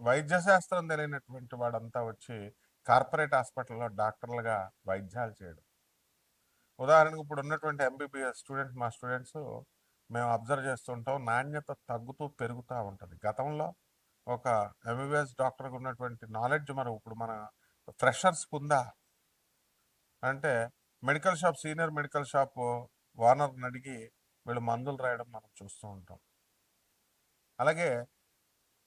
వైద్య శాస్త్రం తెలియనటువంటి వాడంతా వచ్చి కార్పొరేట్ హాస్పిటల్లో డాక్టర్లుగా వైద్యాలు చేయడం. ఉదాహరణకు ఇప్పుడు ఉన్నటువంటి ఎంబీబీఎస్ స్టూడెంట్స్ మా స్టూడెంట్స్ మేము అబ్జర్వ్ చేస్తుంటాం నాణ్యత తగ్గుతూ పెరుగుతూ ఉంటుంది. గతంలో ఒక ఎంబీబీఎస్ డాక్టర్కి ఉన్నటువంటి నాలెడ్జ్ మనం ఇప్పుడు మన ఫ్రెషర్స్ ఉందా అంటే medical shop senior medical shop ఓనర్ని అడిగి వీళ్ళు మందులు రాయడం మనం చూస్తూ ఉంటాం. అలాగే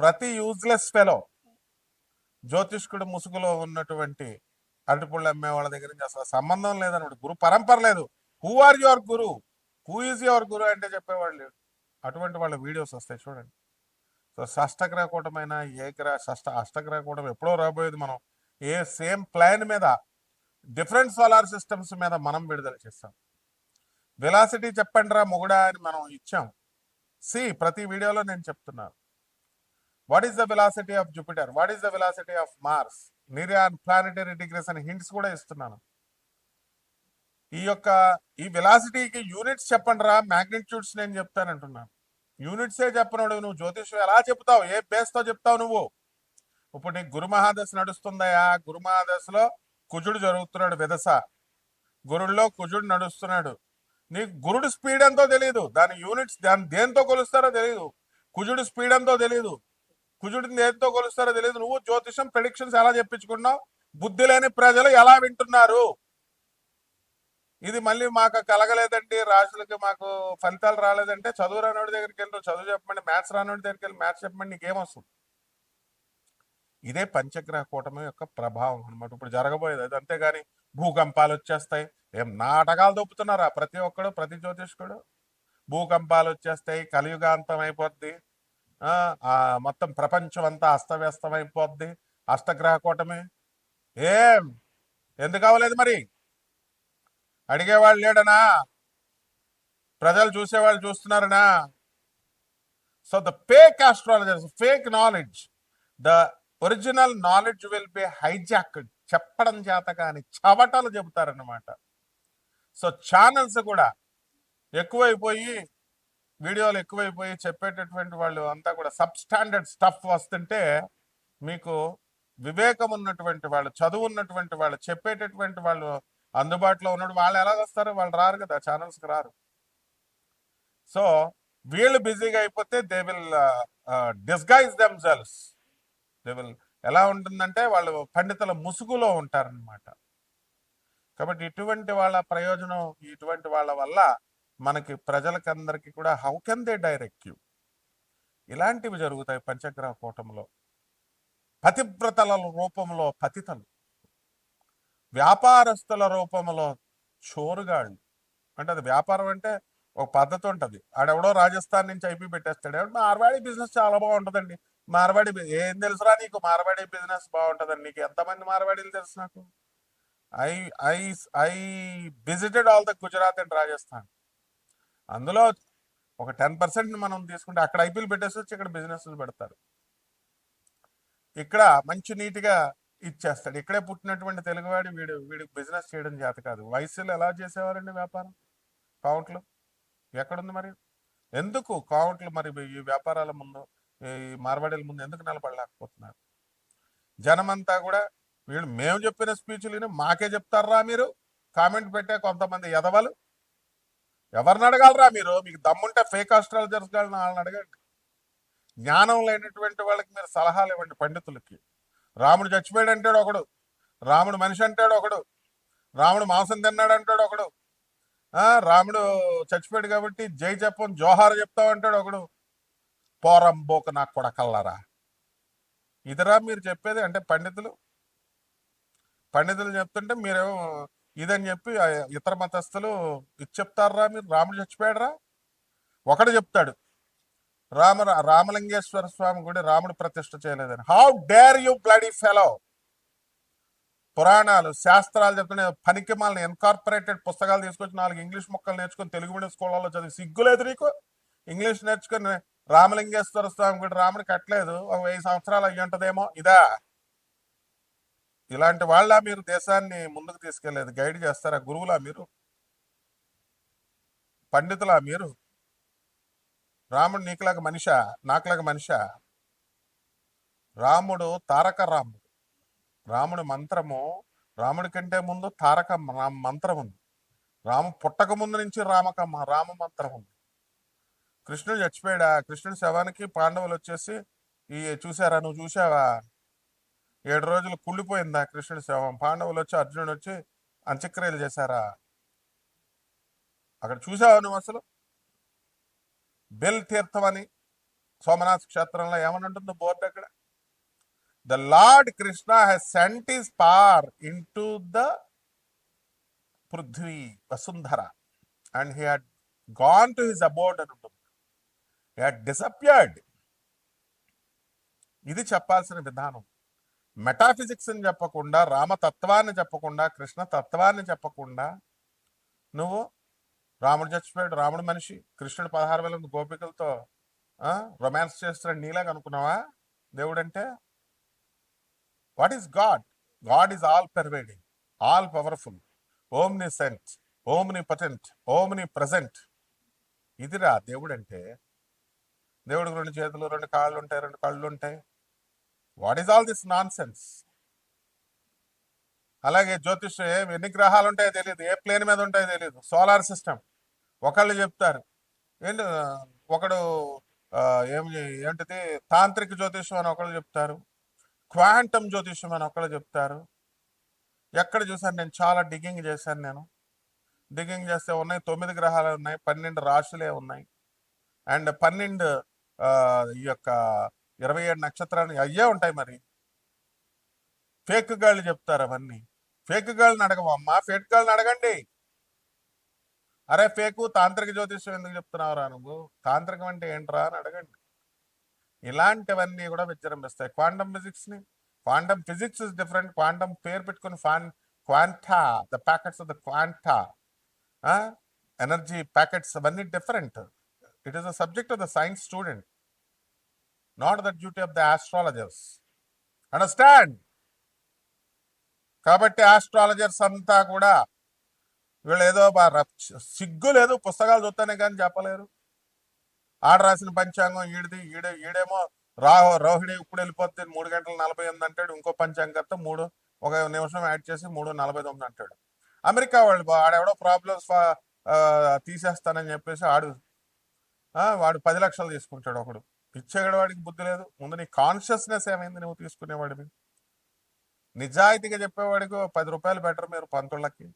ప్రతి యూజ్లెస్ ఫెలో జ్యోతిష్కుడు ముసుగులో ఉన్నటువంటి అరటిపళ్ళు అమ్మే వాళ్ళ దగ్గర నుంచి అసలు సంబంధం లేదనమాట గురు పరంపర లేదు. Who are your guru who is your guru అంటే చెప్పేవాళ్ళు లేడు. అటువంటి వాళ్ళ వీడియోస్ వస్తాయి చూడండి. సో షష్టగ్రహ కూటమైన ఏ గ్రహ షష్ట అష్టగ్రహ కూటమి ఎప్పుడో రాబోయేది మనం ఏ సేమ్ ప్లాన్ మీద డిఫరెంట్ సోలార్ సిస్టమ్స్ మీద మనం విడుదల చేస్తాం. వెలాసిటీ చెప్పండి రా మొగుడా అని మనం ఇచ్చాం. సి ప్రతి వీడియోలో నేను చెప్తున్నాను. What is the velocity of Jupiter what is the velocity of Mars నిర్యాన్ planetary degrees అని హింట్స్ కూడా ఇస్తున్నాను. ఈ యొక్క ఈ వెలాసిటీకి యూనిట్స్ చెప్పండి రా మ్యాగ్నిట్యూడ్స్ నేను చెప్తానంటున్నాను యూనిట్సే చెప్పనోడు నువ్వు జ్యోతిష్యం ఎలా చెప్తావు? ఏ బేస్తో చెప్తావు నువ్వు? ఇప్పుడు నీకు గురు మహాదశ నడుస్తుందయా? గురు మహాదశలో కుజుడు జరుగుతున్నాడు విదస గురుల్లో కుజుడు నడుస్తున్నాడు. నీకు గురుడు స్పీడ్ ఎంతో తెలియదు దాని యూనిట్స్ దాని దేంతో కొలుస్తారో తెలియదు కుజుడు స్పీడ్ ఎంతో తెలియదు కుజుడిని దేనితో కొలుస్తారో తెలియదు. నువ్వు జ్యోతిషం ప్రెడిక్షన్స్ ఎలా చెప్పించుకున్నావు? బుద్ధి లేని ప్రజలు ఎలా వింటున్నారు? ఇది మళ్ళీ మాకు కలగలేదండి. రాజులకి మాకు ఫలితాలు రాలేదంటే చదువు రానోడి దగ్గరికి వెళ్ళి చదువు చెప్పమండి మ్యాథ్స్ రానోడి దగ్గరికి వెళ్ళి మ్యాథ్స్ చెప్పండి నీకేమొస్తుంది ఇదే పంచగ్రహ కూటమి యొక్క ప్రభావం అన్నమాట. ఇప్పుడు జరగబోయేది అది. అంతేగాని భూకంపాలు వచ్చేస్తాయి. ఏం నాటకాలు దొప్పుతున్నారా ప్రతి ఒక్కడు ప్రతి జ్యోతిష్కుడు. భూకంపాలు వచ్చేస్తాయి కలియుగాంతం అయిపోద్ది. మొత్తం ప్రపంచం అంతా అస్తవ్యస్తం అయిపోద్ది అష్టగ్రహ కూటమి. ఏం? ఎందుకు అవ్వలేదు మరి? అడిగేవాళ్ళు లేడనా? ప్రజలు చూసేవాళ్ళు చూస్తున్నారనా? So the fake astrologers fake knowledge the original knowledge will be hijack చెప్పడం చేత కానీ చవటలు చెబుతారన్నమాట. సో ఛానల్స్ కూడా ఎక్కువైపోయి వీడియోలు ఎక్కువైపోయి చెప్పేటటువంటి వాళ్ళు అంతా కూడా సబ్ స్టాండర్డ్ స్టఫ్ వస్తుంటే మీకు వివేకం ఉన్నటువంటి వాళ్ళు చదువు ఉన్నటువంటి వాళ్ళు చెప్పేటటువంటి వాళ్ళు అందుబాటులో ఉన్నట్టు వాళ్ళు ఎలా వస్తారు వాళ్ళు రారు కదా ఛానల్స్కి రారు. సో వీళ్ళు బిజీగా అయిపోతే they will disguise themselves they will ఎలా ఉంటుందంటే వాళ్ళు పండితుల ముసుగులో ఉంటారనమాట కాబట్టి ఇటువంటి వాళ్ళ ప్రయోజనం ఇటువంటి వాళ్ళ వల్ల మనకి ప్రజలకందరికీ కూడా how can they direct you ఇలాంటివి జరుగుతాయి పంచగ్రహ కూటంలో. పతివ్రతల రూపంలో పతితలు. వ్యాపారస్తుల రూపంలో చోరుగాళ్ళు. అంటే అది వ్యాపారం అంటే ఒక పద్ధతి ఉంటుంది. ఆడెవడో రాజస్థాన్ నుంచి ఐపీ పెట్టేస్తాడు. ఎవడు మార్వాడి బిజినెస్ చాలా బాగుంటుందండి. మార్వాడి ఏం తెలుసురా నీకు? మార్వాడి బిజినెస్ బాగుంటుందండి నీకు ఎంతమంది మార్వాడీలు తెలుసు నాకు? I I I visited all the Gujarat and Rajasthan అందులో ఒక టెన్ పర్సెంట్ మనం తీసుకుంటే అక్కడ ఐపీఎల్ పెట్టేసి వచ్చి ఇక్కడ బిజినెస్లు పెడతారు. ఇక్కడ మంచి నీట్గా ఇచ్చేస్తాడు. ఇక్కడే పుట్టినటువంటి తెలుగువాడి వీడు వీడికి బిజినెస్ చేయడం చేత కాదు. వయసులో ఎలా చేసేవారండి వ్యాపారం? కౌంట్లు ఎక్కడుంది మరి? ఎందుకు కౌంట్లు మరి ఈ వ్యాపారాల ముందు ఈ మార్వాడీల ముందు ఎందుకు నిలబడలేకపోతున్నారు? జనమంతా కూడా వీళ్ళు మేము చెప్పిన స్పీచ్లు మాకే చెప్తారా మీరు? కామెంట్ పెట్టే కొంతమంది ఎదవలు ఎవరిని అడగాలరా మీరు? మీకు దమ్ముంటే ఫేక్ ఆస్ట్రాలజర్స్ వాళ్ళని వాళ్ళని అడగండి. జ్ఞానం లేనటువంటి వాళ్ళకి మీరు సలహాలు ఇవ్వండి పండితులకి. రాముడు చచ్చిపోయాడు అంటాడు ఒకడు. రాముడు మనిషి అంటాడు ఒకడు. రాముడు మాంసం తిన్నాడు అంటాడు ఒకడు. రాముడు చచ్చిపోయాడు కాబట్టి జై చెప్పం జోహార్ చెప్తావు అంటాడు ఒకడు. పోరం బోక నాకు కొడకల్లారా? ఇదిరా మీరు చెప్పేది అంటే పండితులు. పండితులు చెప్తుంటే మీరేమో ఇదని చెప్పి ఇతర మతస్థులు ఇది చెప్తారా మీరు? రాముడు చచ్చిపోయాడరా? ఒకడు చెప్తాడు రామ రామలింగేశ్వర స్వామి గుడి రాముడు ప్రతిష్ఠ చేయలేదని. How dare you bloody fellow పురాణాలు శాస్త్రాలు చెప్తున్న పనికి మాలని ఇన్కార్పొరేటెడ్ పుస్తకాలు తీసుకొచ్చి నాలుగు ఇంగ్లీష్ మొక్కలు నేర్చుకొని తెలుగు మీడియం స్కూళ్ళలో చదివి సిగ్గులేదు నీకు? ఇంగ్లీష్ నేర్చుకొని రామలింగేశ్వర స్వామి గుడి రాముడు కట్టలేదు ఒక వెయ్యి సంవత్సరాలు అయ్యి ఉంటుందేమో ఇదా? ఇలాంటి వాళ్ళ మీరు దేశాన్ని ముందుకు తీసుకెళ్ళేదు? గైడ్ చేస్తారా గురువులా మీరు? పండితులా మీరు? రాముడు నీకులాగా మనిషా? నాకులాగా మనిష? రాముడు తారక రాముడు. రాముడి మంత్రము రాముడి కంటే ముందు తారక మంత్రం ఉంది రాము పుట్టక ముందు నుంచి రామక రామ మంత్రం ఉంది కృష్ణుడు చచ్చిపోయాడా? కృష్ణుడి శవానికి పాండవులు వచ్చేసి ఈ చూసారా నువ్వు చూసావా ఏడు రోజులు కుళ్ళిపోయిందా కృష్ణుడి శవం? పాండవులు వచ్చి అర్జునుడు వచ్చి అంత్యక్రియలు చేశారా? అక్కడ చూసావా నువ్వు అసలు? బెల్ తీర్థం అని సోమనాథ్ క్షేత్రంలో ఏమని ఉంటుందో బోర్డు అక్కడ? The lord Krishna he's sent is par into the Prithvi Vasundhara and he had gone to his about అని ఉంటుంది. He had disappeared. ఇది చెప్పాల్సిన విధానం. మెటాఫిజిక్స్ అని చెప్పకుండా రామతత్వాన్ని చెప్పకుండా కృష్ణ తత్వాన్ని చెప్పకుండా నువ్వు రాముడు చచ్చిపోయాడు రాముడు మనిషి కృష్ణుడు పదహారు వేల గోపికలతో రొమాన్స్ చేస్తున్నాడు నీలా అనుకున్నావా? దేవుడు అంటే what is God God is all pervading all powerful omniscient omnipotent omnipresent ఇదిరా దేవుడు అంటే దేవుడికి రెండు చేతులు రెండు కాళ్ళు ఉంటాయి రెండు కళ్ళు ఉంటాయి. What is all this nonsense అలాగే జ్యోతిష్ ఎన్ని గ్రహాలు ఉంటాయో తెలియదు ఏ ప్లేన్ మీద ఉంటాయో తెలియదు సోలార్ సిస్టమ్ ఒకళ్ళు చెప్తారు ఏంటి ఒకడు ఏం ఏంటిది తాంత్రిక జ్యోతిష్యం అని ఒకళ్ళు చెప్తారు క్వాంటమ్ జ్యోతిష్యం అని ఒకళ్ళు చెప్తారు. ఎక్కడ చూసాను నేను? చాలా డిగ్గింగ్ చేశాను నేను. డిగ్గింగ్ చేస్తే ఉన్నాయి తొమ్మిది గ్రహాలు ఉన్నాయి పన్నెండు రాశులే ఉన్నాయి. అండ్ పన్నెండు ఈ యొక్క ఇరవై ఏడు నక్షత్రాలు అయ్యే ఉంటాయి మరి. ఫేక్ గాళ్ళు చెప్తారు అవన్నీ. ఫేక్ గాళ్ళని అడగవమ్మా ఫేక్ గాళ్ళని అడగండి. అరే ఫేకు తాంత్రిక జ్యోతిష్యం ఎందుకు చెప్తున్నావురా నువ్వు? తాంత్రికం అంటే ఏంట్రా అని అడగండి. ఇలాంటివన్నీ కూడా విజృంభిస్తాయి. Quantum ఫిజిక్స్ని quantum physics is different. Quantum పేరు పెట్టుకుని fan quanta the packets of the quanta. Energy packets అవన్నీ different. It is the subject of the science student. Not the duty of the astrologers understand కాబట్టి astrologers అంతా కూడా వీళ్ళు ఏదో బా- సిగ్గు లేదు పుస్తకాలు చూస్తేనే కానీ చెప్పలేరు. ఆడ రాసిన పంచాంగం ఈడిది ఈడే ఈడేమో రాహో రోహిణి ఇప్పుడు వెళ్ళిపోతే మూడు గంటల నలభై ఎనిమిది అంటాడు ఇంకో పంచాంగంతో మూడు ఒక నిమిషం యాడ్ చేసి మూడు నలభై తొమ్మిది అంటాడు. అమెరికా వాళ్ళు బా- ఆడెవడో ప్రాబ్లమ్స్ తీసేస్తానని చెప్పేసి ఆడు వాడు పది లక్షలు తీసుకుంటాడు ఒకడు. పిచ్చేగడ వాడికి బుద్ధి లేదు. ముందు నీ కాన్షియస్నెస్ ఏమైంది నువ్వు తీసుకునేవాడివి? నిజాయితీగా చెప్పేవాడికి పది రూపాయలు బెటర్ మీరు పంతుళ్ళకి.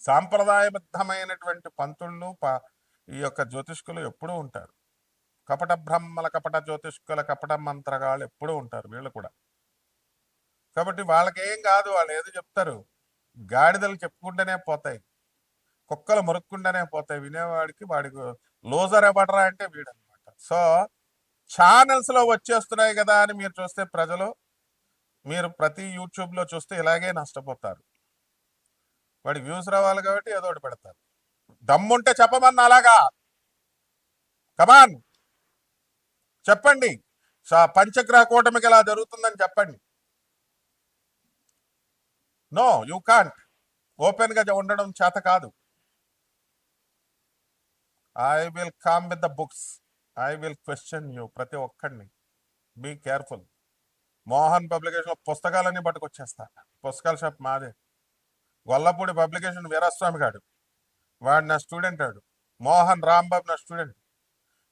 సాంప్రదాయబద్ధమైనటువంటి పంతుళ్ళు ప- ఈ యొక్క జ్యోతిష్కులు ఎప్పుడూ ఉంటారు. కపట బ్రహ్మల కపట జ్యోతిష్కుల కపట మంత్రగాళ్ళు ఎప్పుడూ ఉంటారు వీళ్ళు కూడా. కాబట్టి వాళ్ళకేం కాదు వాళ్ళు ఏదో చెప్తారు. గాడిదలు చెప్పుకుంటూనే పోతాయి. కుక్కలు మురుక్కుంటూనే పోతాయి. వినేవాడికి వాడికి లోజర్ ఎవడరా అంటే వీడన్నమాట సో ఛానల్స్లో వచ్చేస్తున్నాయి కదా అని మీరు చూస్తే ప్రజలు మీరు ప్రతి యూట్యూబ్లో చూస్తే ఇలాగే నష్టపోతారు. వాడి వ్యూస్ రావాలి కాబట్టి ఏదో ఒకటి పెడతారు. దమ్ముంటే చెప్పమన్నా అలాగా. కమాన్! చెప్పండి. పంచగ్రహ కూటమికి ఇలా జరుగుతుందని చెప్పండి. No you can't. ఓపెన్గా ఉండడం చేత కాదు. I will come with the books. I will question you ప్రతి ఒక్కడిని. బీ కేర్ఫుల్ మోహన్ పబ్లికేషన్లో పుస్తకాలన్నీ పట్టుకొచ్చేస్తా. పుస్తకాల షాప్ మాదే. గొల్లపూడి పబ్లికేషన్ వీరాస్వామి గాడు. వాడు నా స్టూడెంట్ ఆడు మోహన్ రాంబాబు నా స్టూడెంట్.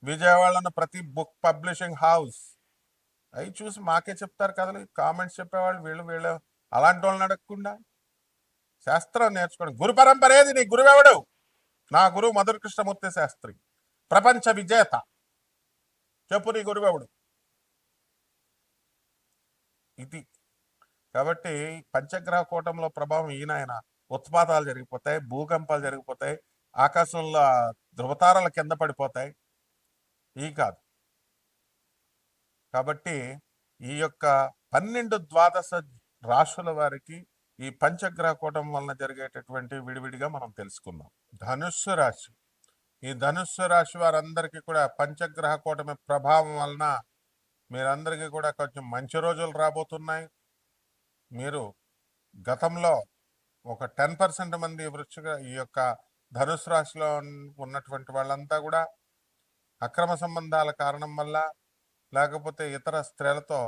విజయవాడలో ప్రతి బుక్ పబ్లిషింగ్ హౌస్. అవి చూసి మాకే చెప్తారు కదలు. కామెంట్స్ చెప్పేవాళ్ళు వీళ్ళు వీళ్ళు అలాంటి వాళ్ళని అడగకుండా. శాస్త్రం నేర్చుకోండి. గురు పరంపర ఏది? నీ గురువెవడు? నా గురువు మధుర కృష్ణమూర్తి శాస్త్రి. ప్రపంచ విజేత. చెప్పు నీ గురువెవడు ఇది. కాబట్టి పంచగ్రహ కూటంలో ప్రభావం ఈయన ఉత్పాతాలు జరిగిపోతాయి భూకంపాలు జరిగిపోతాయి ఆకాశంలో ధృవతారాల కింద పడిపోతాయి. ఈ కాదు. కాబట్టి ఈ యొక్క పన్నెండు ద్వాదశ రాశుల వారికి ఈ పంచగ్రహ కూటం వలన జరిగేటటువంటి విడివిడిగా మనం తెలుసుకుందాం. ధనుస్సు రాశి. ఈ ధనుస్సు రాశి వారందరికీ కూడా పంచగ్రహ కూటమి ప్రభావం వలన మీరందరికీ కూడా కొంచెం మంచి రోజులు రాబోతున్నాయి. మీరు గతంలో ఒక టెన్ పర్సెంట్ మంది వృక్ష ఈ యొక్క ధనుసు రాశిలో ఉన్నటువంటి వాళ్ళంతా కూడా అక్రమ సంబంధాల కారణం వల్ల లేకపోతే ఇతర స్త్రీలతో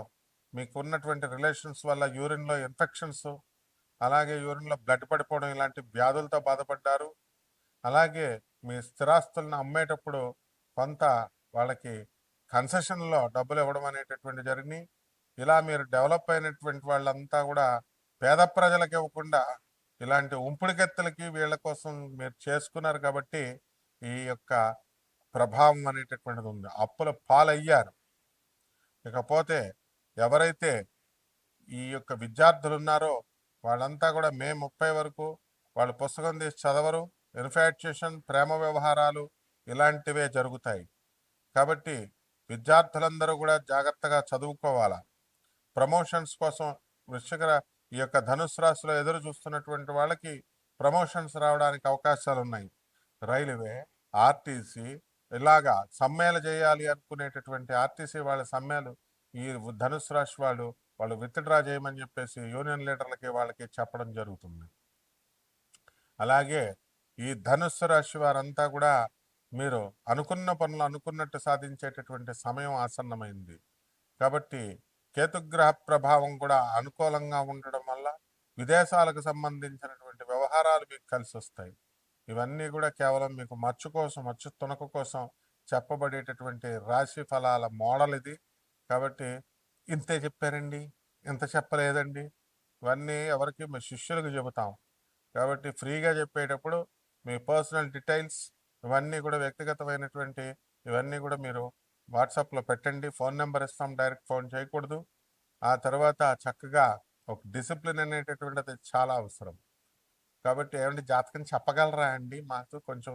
మీకు ఉన్నటువంటి రిలేషన్స్ వల్ల యూరిన్లో ఇన్ఫెక్షన్స్ అలాగే యూరిన్లో బ్లడ్ పడిపోవడం ఇలాంటి వ్యాధులతో బాధపడ్డారు. అలాగే మీ స్థిరాస్తులను అమ్మేటప్పుడు కొంత వాళ్ళకి కన్సెషన్లో డబ్బులు ఇవ్వడం అనేటటువంటి జరిగినాయి. ఇలా మీరు డెవలప్ అయినటువంటి వాళ్ళంతా కూడా పేద ప్రజలకు ఇవ్వకుండా ఇలాంటి ఉంపుడుకెత్తలకి వీళ్ళ కోసం మీరు చేసుకున్నారు కాబట్టి ఈ యొక్క ప్రభావం అనేటటువంటిది ఉంది. అప్పుల పాలయ్యారు. ఇకపోతే ఎవరైతే ఈ యొక్క విద్యార్థులు ఉన్నారో వాళ్ళంతా కూడా మే ముప్పై వరకు వాళ్ళు పుస్తకం తీసి చదవరు. ఇన్ఫాక్చుయేషన్ ప్రేమ వ్యవహారాలు ఇలాంటివే జరుగుతాయి. కాబట్టి విద్యార్థులందరూ కూడా జాగ్రత్తగా చదువుకోవాలా? ప్రమోషన్స్ కోసం వృశ్చిక ఈ యొక్క ధనుసు రాశిలో ఎదురు చూస్తున్నటువంటి వాళ్ళకి ప్రమోషన్స్ రావడానికి అవకాశాలు ఉన్నాయి రైల్వే ఆర్టీసీ ఇలాగా సమ్మెలు చేయాలి అనుకునేటటువంటి ఆర్టీసీ వాళ్ళ సమ్మెలు ఈ ధనుసు రాశి వాళ్ళు వాళ్ళు విత్డ్రా చేయమని చెప్పేసి యూనియన్ లీడర్లకి వాళ్ళకి చెప్పడం జరుగుతుంది. అలాగే ఈ ధనుస్సు రాశి వారంతా కూడా మీరు అనుకున్న పనులు అనుకున్నట్టు సాధించేటటువంటి సమయం ఆసన్నమైంది. కాబట్టి కేతుగ్రహ ప్రభావం కూడా అనుకూలంగా ఉండడం వల్ల విదేశాలకు సంబంధించినటువంటి వ్యవహారాలు మీకు కలిసి వస్తాయి ఇవన్నీ కూడా కేవలం మీకు మచ్చు కోసం మచ్చు తునక కోసం చెప్పబడేటటువంటి రాశి ఫలాల మోడల్ ఇది. కాబట్టి ఇంతే చెప్పారండి? ఇంత చెప్పలేదండి? ఇవన్నీ ఎవరికి మీ శిష్యులకు చెబుతాం. కాబట్టి ఫ్రీగా చెప్పేటప్పుడు మీ పర్సనల్ డీటెయిల్స్ ఇవన్నీ కూడా వ్యక్తిగతమైనటువంటి ఇవన్నీ కూడా మీరు వాట్సాప్లో పెట్టండి. ఫోన్ నెంబర్ ఇస్తాం డైరెక్ట్ ఫోన్ చేయకూడదు. ఆ తర్వాత చక్కగా ఒక డిసిప్లిన్ అనేటటువంటిది చాలా అవసరం. కాబట్టి ఏమంటే జాతకం చెప్పగలరా అండి? మాకు కొంచెం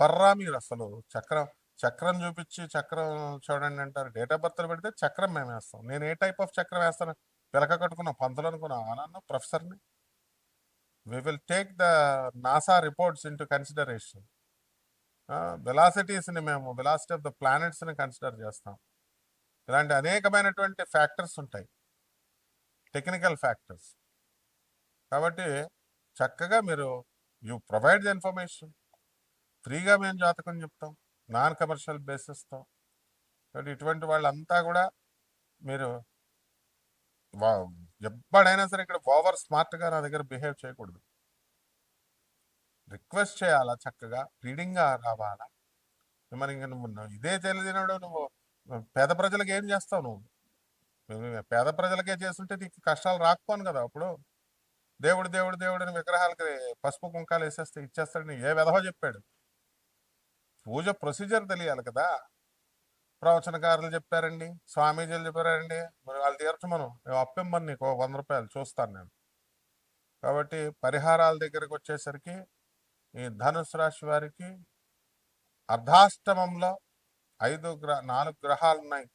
బర్రా మీరు అసలు. చక్రం చక్రం చూపించి చక్రం చూడండి అంటారు. డేట్ ఆఫ్ బర్త్లో పెడితే చక్రం మేము వేస్తాం నేను ఏ టైప్ ఆఫ్ చక్రం వేస్తాను? పిలక కట్టుకున్నా పంతులు అనుకున్నా. అనన్నా ప్రొఫెసర్ని. We will take the NASA reports into consideration వెలాసిటీస్ని మేము వెలాసిటీ ఆఫ్ ద ప్లానెట్స్ని కన్సిడర్ చేస్తాం. ఇలాంటి అనేకమైనటువంటి ఫ్యాక్టర్స్ ఉంటాయి. టెక్నికల్ ఫ్యాక్టర్స్ కాబట్టి చక్కగా మీరు యూ ప్రొవైడ్ ద ఇన్ఫర్మేషన్ ఫ్రీగా మేము జాతకం చెప్తాం. నాన్ కమర్షియల్ బేసిస్తో కాబట్టి ఇటువంటి వాళ్ళంతా కూడా మీరు ఎప్పుడైనా సరే ఇక్కడ ఓవర్ స్మార్ట్గా నా దగ్గర బిహేవ్ చేయకూడదు. రిక్వెస్ట్ చేయాలా చక్కగా? రీడింగ్గా రావాలా మరి ఇంక నువ్వు ఇదే తెలియదు నువ్వు పేద ప్రజలకు ఏం చేస్తావు నువ్వు? పేద ప్రజలకే చేస్తుంటే నీకు కష్టాలు రాకపోను కదా అప్పుడు. దేవుడు దేవుడు దేవుడు విగ్రహాలకి పసుపు కుంకాలు వేసేస్తే ఇచ్చేస్తాడని ఏ విధవ చెప్పాడు? పూజ ప్రొసీజర్ తెలియాలి కదా? ప్రవచనకారులు చెప్పారండి స్వామీజీలు చెప్పారండి. మరి వాళ్ళు తీర్చమను మేము అప్పిమ్మని నీకు వంద రూపాయలు చూస్తాను నేను. కాబట్టి పరిహారాల దగ్గరకు వచ్చేసరికి ఈ ధనుసు రాశి వారికి అర్ధాష్టమంలో ఐదు గ్రహ నాలుగు గ్రహాలు ఉన్నాయి.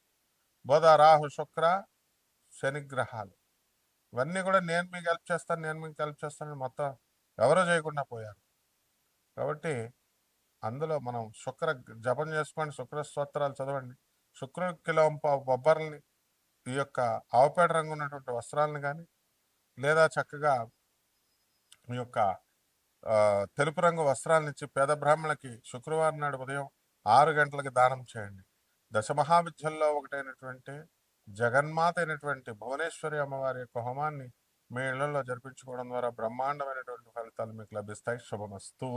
బుధ రాహు శుక్ర శని గ్రహాలు. ఇవన్నీ కూడా నేను మీకు హెల్ప్ చేస్తాను నేను మీకు హెల్ప్ చేస్తాను మొత్తం ఎవరో చేయకుండా పోయారు. కాబట్టి అందులో మనం శుక్ర జపం చేసుకోండి శుక్ర స్తోత్రాలు చదవండి. శుక్ర కిలో బొబ్బర్లని ఈ యొక్క ఆవుపేట రంగు ఉన్నటువంటి వస్త్రాలను కానీ లేదా చక్కగా ఈ యొక్క తెలుపు రంగు వస్త్రాలను ఇచ్చి పేద బ్రాహ్మణులకి శుక్రవారం నాడు ఉదయం ఆరు గంటలకి దానం చేయండి. దశమహావిద్యల్లో ఒకటైనటువంటి జగన్మాత అయినటువంటి భువనేశ్వరి అమ్మవారి యొక్క హోమాన్ని మీ ఇళ్ళలో జరిపించుకోవడం ద్వారా బ్రహ్మాండమైనటువంటి ఫలితాలు మీకు లభిస్తాయి. శుభమస్తు.